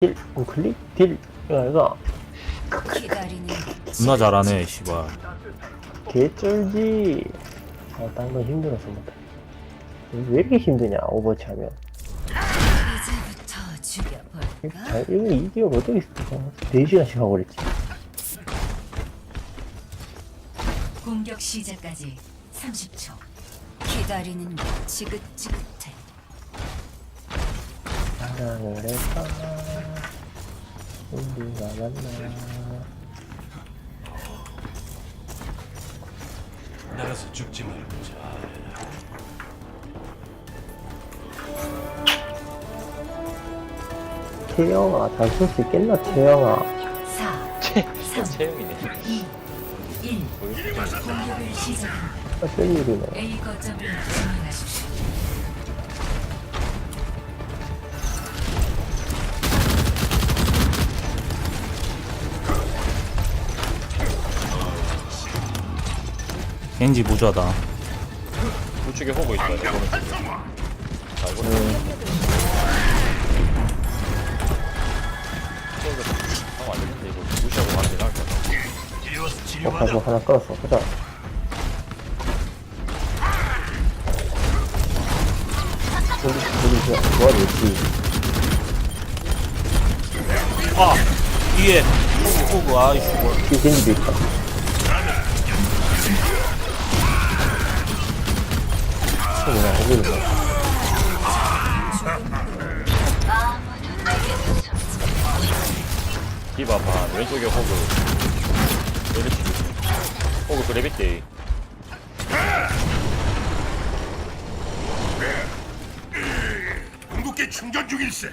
딜, 우클릭, 딜, 이거 이거 존나 잘하네 씨발 개쩔지. 아, 딴 건 힘들어서 못해. 왜 이렇게 힘드냐, 오버워치 하면. 이제부터 죽여볼까? 자, 이거 이기가 어떻게 있어? 4시간씩 하고 그랬지. 공격 시작까지 30초. 기다리는 게 지긋지긋해. 사랑을 할까? 우리가 만나. 나가서 죽지 말고 자. 태영아, 잘 쓸 수 있겠나, 태영아? 4, 채용이네. 2, 1. 공격을 시작합니다. 어쩔 일이네. A 거점을 점령하십시오. 겐지 부자다 우측에 호구 있어요. 오른쪽에. 자, 이거 하면 안 되는데 이거 무시하고 가는 게 나을 것 같아. 어, 치료하자. 가서 하나 끌었어. 보자. 우리, 우리, 저, 뭐하니, 지아 뒤에 호구 호구 아이씨 뭘지 겐지도 있다. 그냥 오기는 뭐. 디바 반 왼쪽에 호구. 레비트 조심. 호구 그 레비트. 궁극기 충전 중일세.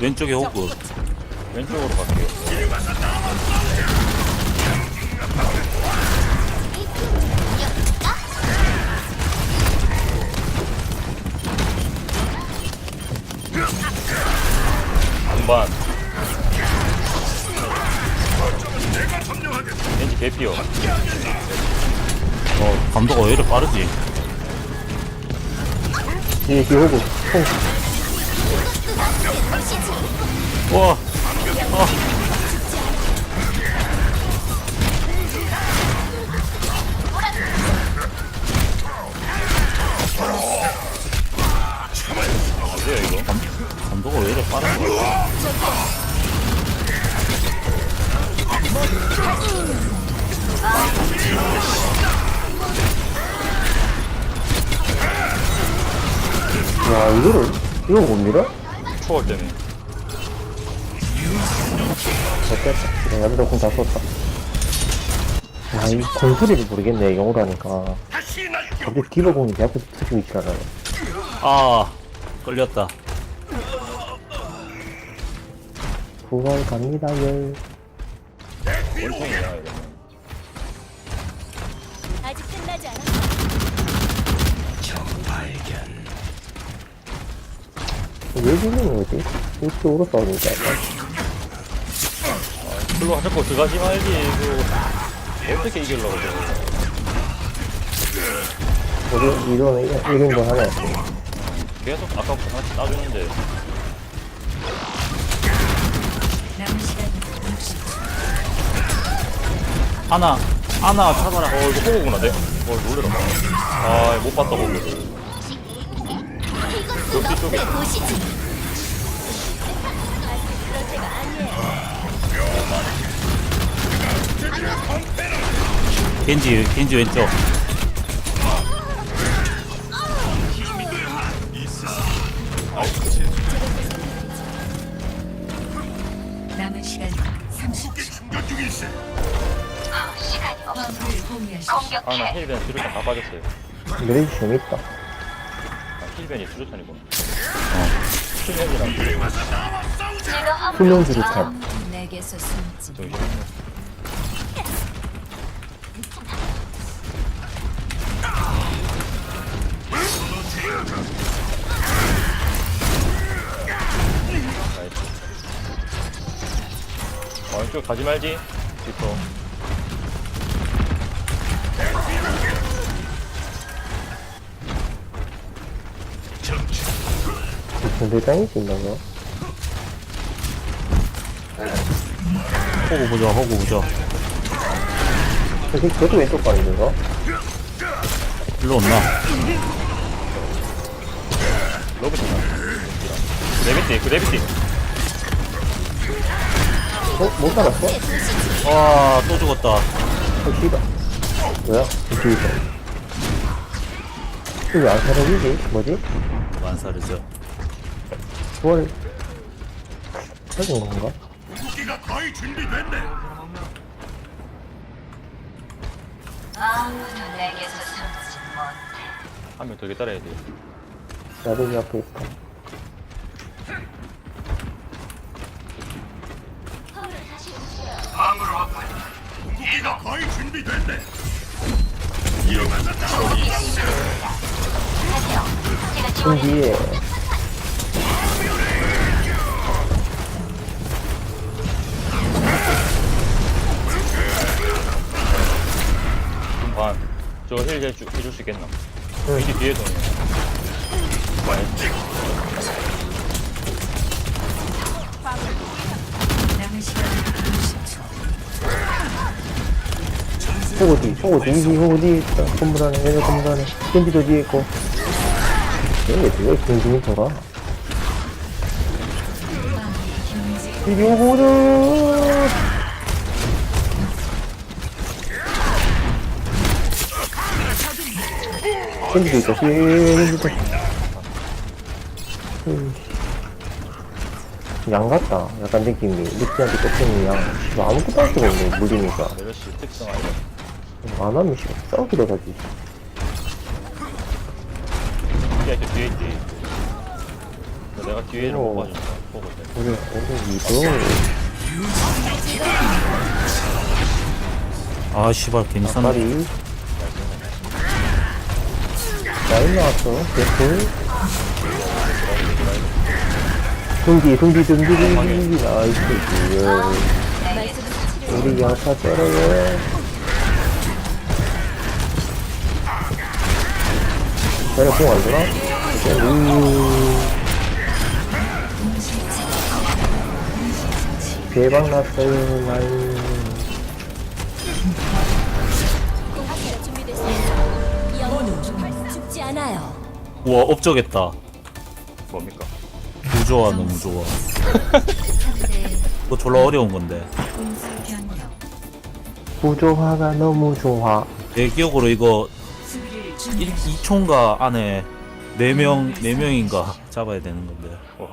왼쪽에 호구 왼쪽으로 갈게요. 왜 이렇게 빠르지 오고. 총. 와안 이거를, 이거 못 밀어? 초월 때문에. 됐다. 지금 여기다 공다 썼다. 야, 이 공소리를 모르겠네, 영어로 하니까. 다시 날 갑자기 디버 공이 내 앞에서 터지고 있잖아요. 아 끌렸다 부활 갑니다, 열. 원통이야, 이거 왜 죽는 거지? 이쪽으로 싸우니까. 별로 자꾸 들어가지 말지, 이거. 어떻게 이기려고 그래. 우리, 이러면 이- 이런 거 하네. 계속 아까부터 하나씩 따주는데. 남은 시간 60초. 하나 하나 잡아라 어, 이거 호구구나, 내. 어, 놀래라. 아, 못 봤다, 호 구. 그 뒤쪽에. 겐지 겐지 왼쪽 남은 시간 30초. 충전 중일세. 화물을 공유하십시오. 아, 나 힐벤 수류탄 다 빠졌어요. 메리지 재밌다. 아, 힐벤이 수류탄이구나. 힐벤이랑 수면 수류탄. 내게서 숨지. 왼쪽 가지 말지. 뒤터. 군대 땅이지 있나 봐. 호구 보자 호구 보자 근데 그것도 왼쪽 가는데가? 일로 온나 로봇이다. 레비티, 그 레비티. 어? 못 살았어? 와 또 죽었다 어, 씨다. 뭐야? 있어. 이게 왜안 사라지지? 뭐지? 만사르죠 뭘? 사진 건가? 무기가 거의 준비됐네 한명더 따라야 돼. 나도 이 앞에 있다. 무기가 거의 준비됐네 등 뒤에. 힐 해줄, 해줄 수 있겠나? 미리 오네. 남은 시간 60초. 호구 뒤, 호구 뒤, 이 호구 뒤에 있다. 건물 안에, 얘네 건물 안에. 겐지도 뒤에 있고. 얘네 뒤에 둥둥이 돌아. 이리 오고 있다. 겐지도. 음. 양 같다. 약간 느낌이. 루피한테 꺾이는 양. 뭐 아무것도 할 수가 없네, 물리니까. 메르시 특성 아니야. 안 하면 씨, 싸우기로 가지. 뒤에 있지, 뒤에 있지. 내가 뒤에를 못 오. 봐준다. 보고 있다. 우리, 우리 이거, 아 씨발 샀네 다리. 라인 나왔어. 개꿀. 등기, 등기, 등기, 등기. 나이스, 예. 우리 양파 때려요. 내가 공안 되나? 이제, 우. 대박 났어요, 라인. 우와 업적했다 뭡니까? 부조화 너무 좋아 그거 졸라 어려운 건데. 구조화가 너무 좋아. 내 기억으로 이거 수비를 1, 준비. 2초인가 안에 4명 4명인가 잡아야 되는 건데 와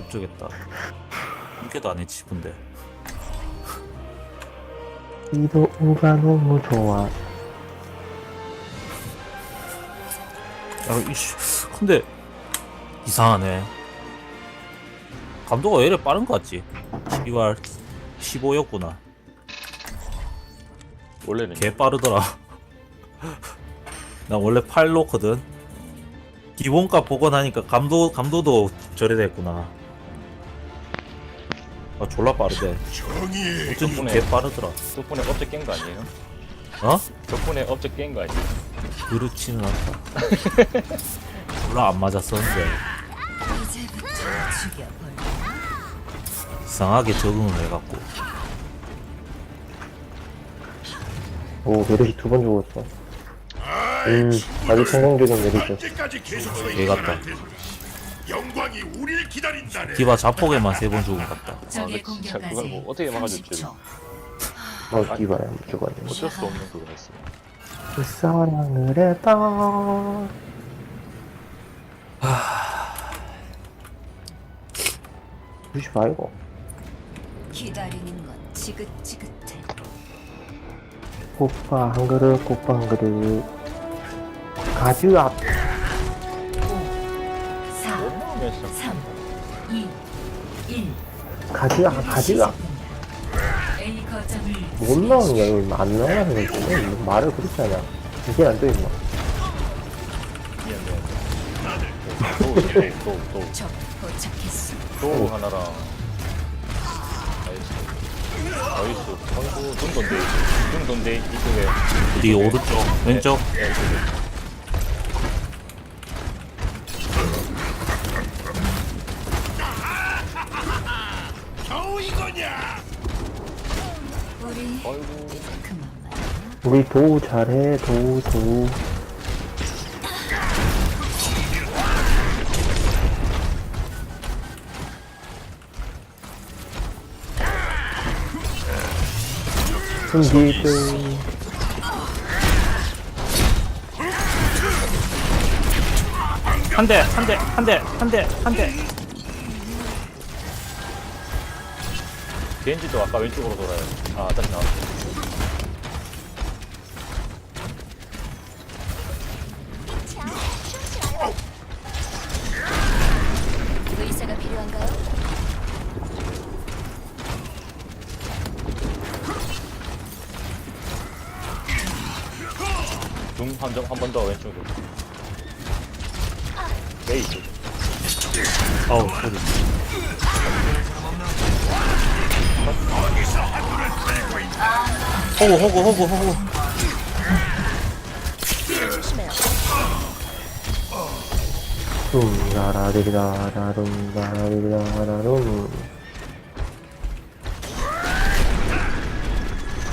업적했다 이렇게도 안 했지 싶은데 이도우가 너무 좋아. 야, 이씨, 근데 이상하네. 감도가 왜 이래 빠른 거 같지? 12월 15였구나. 원래는 개 빠르더라. 나 원래 8로거든. 기본값 보고 나니까 감도 감도도 저래 됐구나. 아 졸라 빠르대. 어쩐지 개 빠르더라. 덕분에 업적 깬 거 아니에요? 어? 덕분에 업적 깬 거 아니에요? 그렇지는 않다. 졸라 안 맞았었는데. 이상하게 적응을 해갖고. 오, 메르시 두 번 죽었어. 음, 아주 성공적인 메르시. 언제까지 계속 서개 있는 같다. 영광이 우리를 기다린다네 디바 자폭에만 세 번 죽은 것 같다. 적의 아, 진짜 공격까지 그걸 뭐 어떻게 막아줄지. 30초. 어, 디바야, 무조건. 어쩔 수 없는 그거 했어. 그 사랑을 했다. 루시 봐, 이거. 기다리는 건 지긋지긋해. 국밥 한 그릇, 국밥 한 그릇. 가즈 앞. 4, 그래서 3, 2, 1. 가즈 앞, 가즈 앞. 뭐 올라오는 거야 이거 안 나가는 거지. 뭐 말을 그렇게 하냐. 이게 안돼 임마 또또또또 하나랑. 나이스. 나이스. 선수 좀 돈데 좀 돈데 이쪽에. 어디 오른쪽 왼쪽? 네, 이쪽에. 겨우 이거냐? 우리 도우 잘해, 도우, 도우. 승기들. 한 대, 한 대, 한 대, 한 대, 한 대. 겐지도 아까 왼쪽으로 돌아요 아 다시 나왔어 의사가 필요한가요? 둥한번 더 왼쪽으로 메이 쪽 소리. 호구, 호구, 호구, 호구. 조심해요. 둠라라리라라둠라라리라라둠.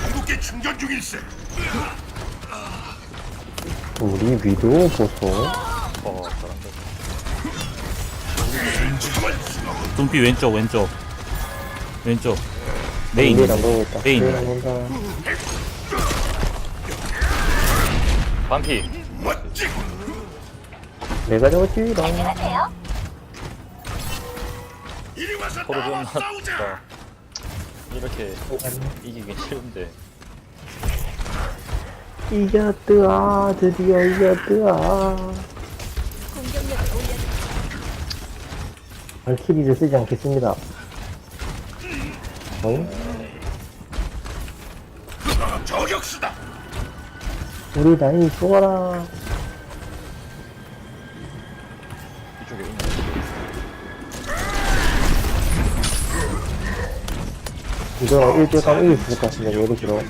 궁극기 충전 중일세. 우리 위도 보소. 어 저랑 둠피 왼쪽, 왼쪽. 왼쪽. 메인. 메인 안 보겠다. 메인. 메인 안 본다. 반피. 내가. 이리 와서 서로. 나 이렇게 이기긴 싫은데 이겼드아, 드디어 올려 발키리를 쓰지 않겠습니다. 어? 저격수다. 우리. 이쪽에 있네 이거 1대 가면 이길 수 있을 것 같은데, 예를 들어. 어,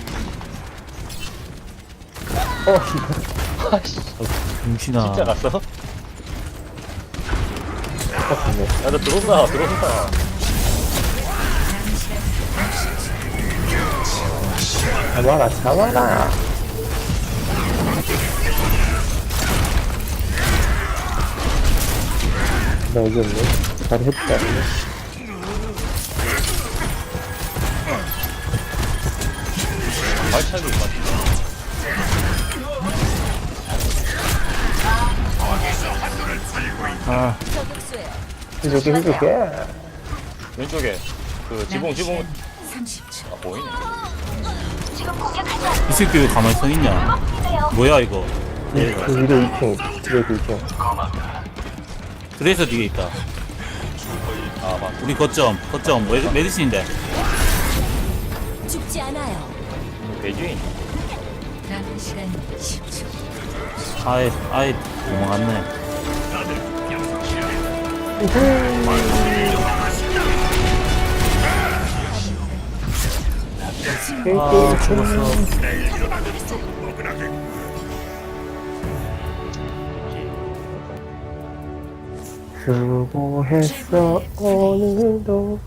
씨발. 아씨 정신아. 진짜 갔어? 똑같네. 야너 들어온다 들어온다 잡아라, 잡아라. 나 여기 없네. 잘 했다. 발차기 아. 이렇게 해줄게. 왼쪽에 그 지붕 지붕 30초 아 보이네 이 새끼 왜 가만히 서 있냐? 뭐야, 이거? 그 위로 2층, 위로 2층. 그래서 뒤에 있다. 아 맞. 우리 거점, 거점, 메, 메디신인데. 죽지 않아요. 배주인 남은 시간 10초 아예, 아예 도망갔네. 아. 수고했어, 오늘도.